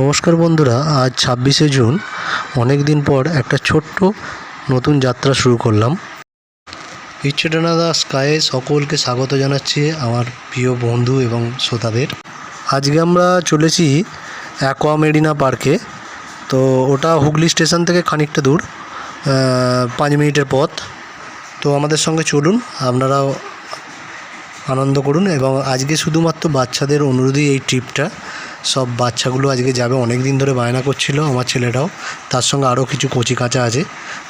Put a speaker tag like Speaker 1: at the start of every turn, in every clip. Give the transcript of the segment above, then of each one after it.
Speaker 1: নমস্কার বন্ধুরা, আজ ছাব্বিশে জুন। অনেক দিন পর একটা ছোট্ট নতুন যাত্রা শুরু করলাম। ইচ্ছেটানাদা স্কায়ে সকলকে স্বাগত জানাচ্ছি আমার প্রিয় বন্ধু এবং শ্রোতাদের। আজকে আমরা চলেছি অ্যাকোয়া মেরিনা পার্কে। তো ওটা হুগলি স্টেশন থেকে খানিকটা দূর পাঁচ মিনিটের পথ। তো আমাদের সঙ্গে চলুন, আপনারাও আনন্দ করুন এবং আজকে শুধুমাত্র বাচ্চাদের অনুরোধেই এই ট্রিপটা। সব বাচ্চাগুলো আজকে যাবে অনেক দিন ধরে বায়না করছিল আমার ছেলেটাও। তার সঙ্গে আরও কিছু কচি কাঁচা আছে।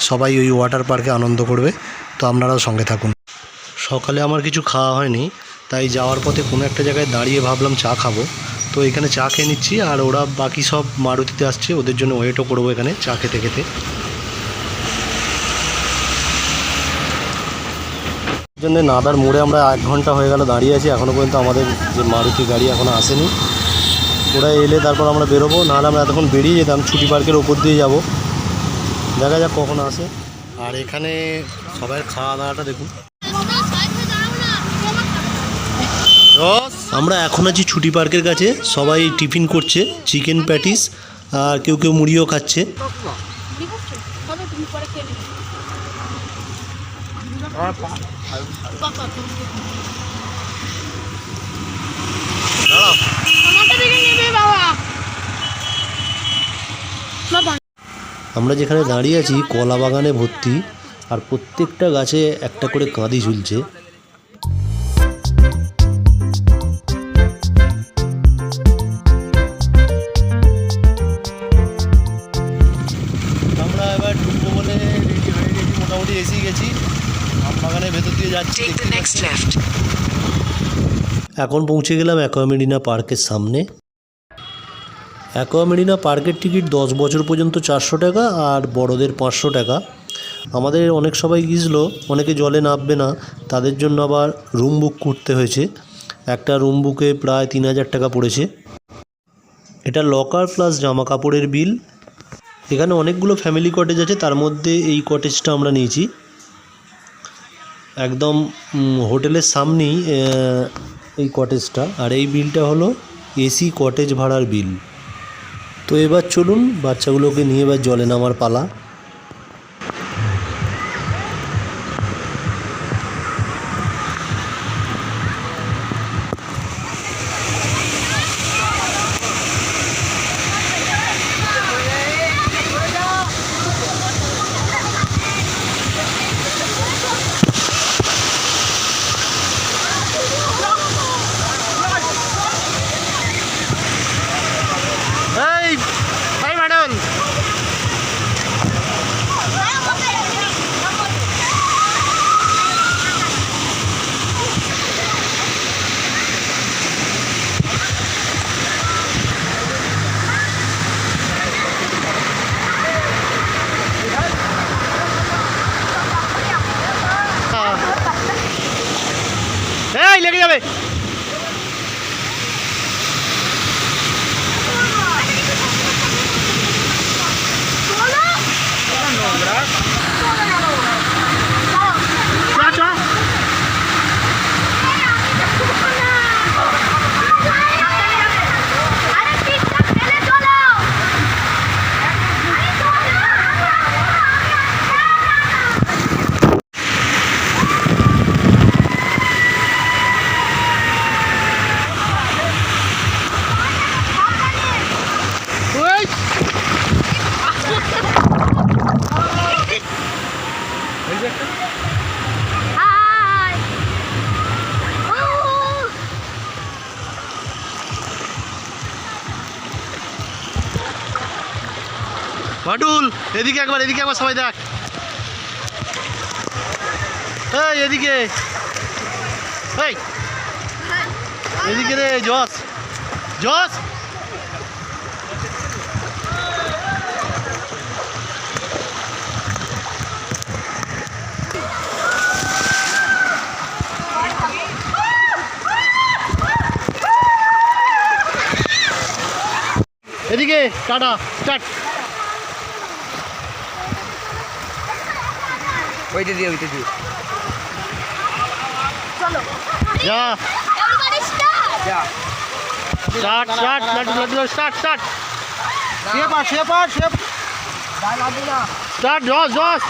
Speaker 1: সবাই ওই ওয়াটার পার্কে আনন্দ করবে। তো আপনারাও সঙ্গে থাকুন। সকালে আমার কিছু খাওয়া হয়নি, তাই যাওয়ার পথে কোনো একটা জায়গায় দাঁড়িয়ে ভাবলাম চা খাব। তো এখানে চা খেয়ে নিচ্ছি, আর ওরা বাকি সব মারুতিতে আসছে, ওদের জন্য ওয়েটও করব এখানে চা খেতে খেতে। জন্য নাদার মোড়ে আমরা এক ঘণ্টা হয়ে গেল দাঁড়িয়ে আছি এখনও পর্যন্ত আমাদের যে মারুতি গাড়ি এখনও আসেনি। ওরা এলে তারপর আমরা বেরোবো, নাহলে আমরা এতক্ষণ বেরিয়ে যেতাম, ছুটি পার্কের ওপর দিয়ে যাব। দেখা যাক কখন আসে। আর এখানে সবাই খাওয়া দাওয়াটা দেখুন। আমরা এখন আছি ছুটি পার্কের কাছে, সবাই টিফিন করছে, চিকেন প্যাটিস, আর কেউ কেউ মুড়িও খাচ্ছে।
Speaker 2: তুমি
Speaker 1: আমরা যেখানে দাঁড়িয়ে আছি কলা বাগানে ভর্তি আর প্রত্যেকটা গাছে একটা করে কাঁদি ঝুলছে। এখন পৌঁছে গেলাম অ্যাকোয়ামেরিনা পার্কের সামনে। অ্যাকোয়ামেরিনা পার্কের টিকিট দশ বছর পর্যন্ত চারশো টাকা আর বড়দের পাঁচশো টাকা। আমাদের অনেক সবাই গিয়েছিল, অনেকে জলে নামবে না, তাদের জন্য আবার রুম বুক করতে হয়েছে। একটা রুম বুকে প্রায় তিন হাজার টাকা পড়েছে। এটা লকার প্লাস জামা কাপড়ের বিল। এখানে অনেকগুলো ফ্যামিলি কটেজ আছে, তার মধ্যে এই কটেজটা আমরা নিয়েছি। একদম হোটেলের সামনেই এই কটেজটা আর এই বিলটা হলো এসি কটেজ ভাড়ার বিল। তো এবার চলুন বাচ্চাগুলোকে নিয়ে এবার জলে নামার পালা। এই লেগে ভাটুল এদিকে একবার এদিকে একবার সবাই দেখ। এই এদিকে। এই এদিকে রে জস। জস? এদিকে টাটা স্টার্ট।
Speaker 3: ওইটা দিয়ে ওইটা দিয়ে।
Speaker 1: যা। Start start laddu laddu start start
Speaker 4: পড় শুয়ে পড় শুয়ে পড়।
Speaker 1: স্টার্ট জস জস।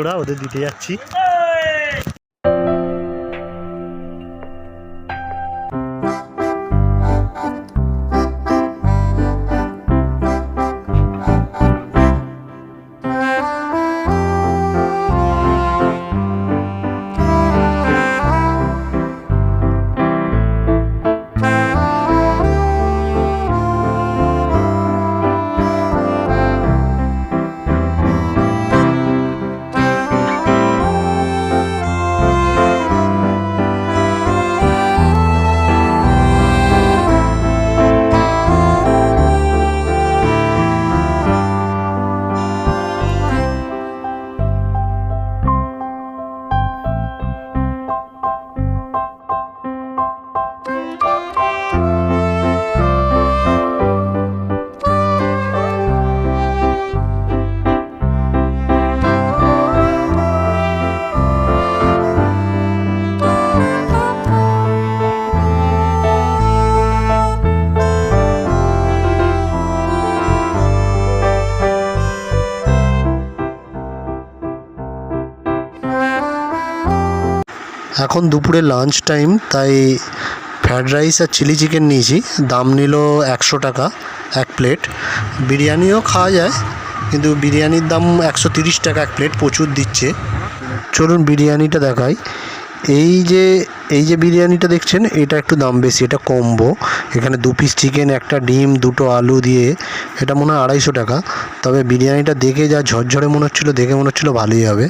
Speaker 1: ওরা ওদের দিতে যাচ্ছি। এখন দুপুরে লাঞ্চ টাইম তাই ফ্রায়েড রাইস আর চিলি চিকেন নিয়েছি। দাম নিল একশো টাকা এক প্লেট বিরিয়ানিও খাওয়া যায়, কিন্তু বিরিয়ানির দাম একশো তিরিশ টাকা এক প্লেট প্রচুর দিচ্ছে। চলুন বিরিয়ানিটা দেখাই। এই যে এই যে বিরিয়ানিটা দেখছেন, এটা একটু দাম বেশি, এটা কম্বো এখানে দু পিস চিকেন একটা ডিম, দুটো আলু দিয়ে, এটা মনে হয় আড়াইশো টাকা। তবে বিরিয়ানিটা দেখে যা ঝরঝরে মনে হচ্ছিল, দেখে মনে হচ্ছিল ভালোই হবে।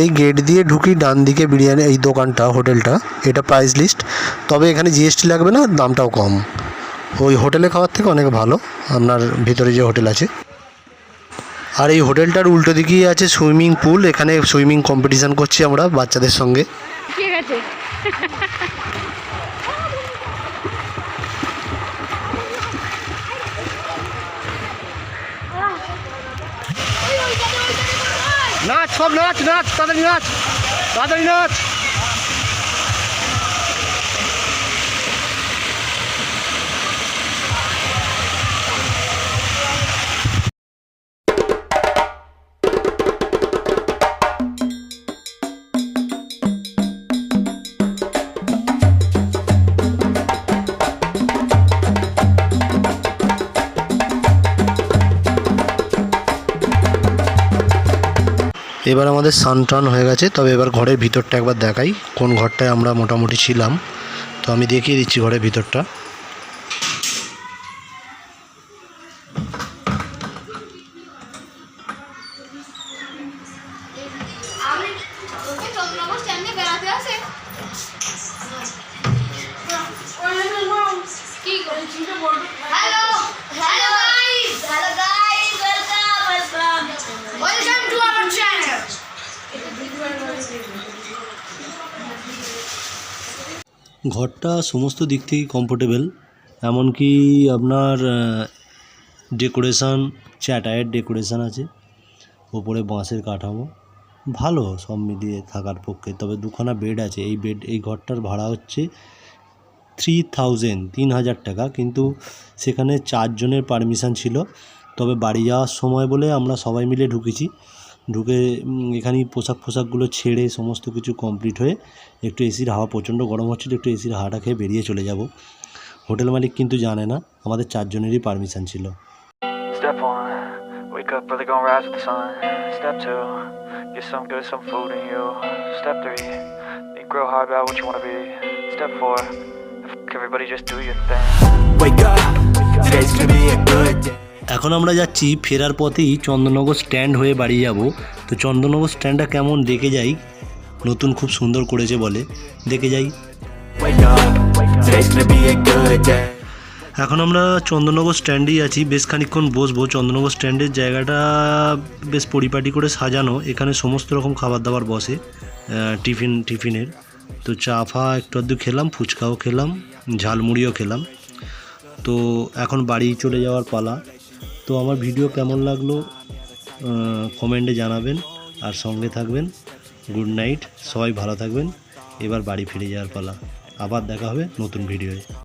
Speaker 1: এই গেট দিয়ে ঢুকি ডান দিকে বিরিয়ানি এই দোকানটা, হোটেলটা, এটা প্রাইস লিস্ট তবে এখানে জিএসটি লাগবে না, দামটাও কম। ওই হোটেলে খাওয়ার থেকে অনেক ভালো, আপনার ভিতরে যে হোটেল আছে। আর এই হোটেলটার উল্টো দিকেই আছে সুইমিং পুল, এখানে সুইমিং কম্পিটিশান করছি আমরা বাচ্চাদের সঙ্গে।
Speaker 2: ঠিক আছে।
Speaker 1: সব নাচ নাচ তাড়াতাড়ি নাচ তাড়াতাড়ি নাচ। এবার আমাদের সান টান হয়ে গেছে, তবে এবার ঘরের ভিতরটা একবার দেখাই, কোন ঘরটায় আমরা মোটামুটি ছিলাম। তো আমি দেখিয়ে দিচ্ছি ঘরের ভিতরটা। ঘরটা সমস্ত দিক থেকেই কমফোর্টেবল এমনকি আপনার ডেকোরেশন চ্যাটায়ের ডেকোরেশন আছে, ওপরে বাঁশের কাঠামো, ভালো সব মিলিয়ে থাকার পক্ষে। তবে দুখানা বেড আছে, এই বেড এই ঘরটার ভাড়া হচ্ছে থ্রি থাউজেন্ড তিন হাজার টাকা, কিন্তু সেখানে চারজনের পারমিশন ছিল। তবে বাড়ি যাওয়ার সময় বলে আমরা সবাই মিলে ঢুকেছি। ঢুকে এখানেই পোশাক পোশাকগুলো ছেড়ে সমস্ত কিছু কমপ্লিট হয়ে একটু এসির হাওয়া প্রচণ্ড গরম হচ্ছে একটু এসির হাওয়াটা খেয়ে বেরিয়ে চলে যাব। হোটেল মালিক কিন্তু জানে না আমাদের চারজনেরই পারমিশন ছিল।
Speaker 3: Everybody just do your thing.
Speaker 5: Wake up, Wake up. Today's gonna be a good day.
Speaker 1: এখন আমরা যাচ্ছি ফেরার পথেই চন্দননগর স্ট্যান্ড হয়ে বাড়ি যাব। তো চন্দননগর স্ট্যান্ডটা কেমন দেখে যাই। নতুন খুব সুন্দর করেছে বলে। দেখে যাই. এখন আমরা চন্দননগর স্ট্যান্ডেই আছি। বেশ খানিকক্ষণ বসবো। চন্দননগর স্ট্যান্ডের জায়গাটা বেশ পরিপাটি করে সাজানো। এখানে সমস্ত রকম খাবার দাবার বসে টিফিন, টিফিনের। তো চা ফা একটু আধটু খেলাম, ফুচকাও খেলাম, ঝালমুড়িও খেলাম। তো এখন বাড়ি চলে যাওয়ার পালা। তো আমার ভিডিও কেমন লাগল কমেন্টে জানাবেন আর সঙ্গে থাকবেন। গুড নাইট, সবাই ভালো থাকবেন। এবার বাড়ি ফিরে যাওয়ার পালা। আবার দেখা হবে নতুন ভিডিওয়ে।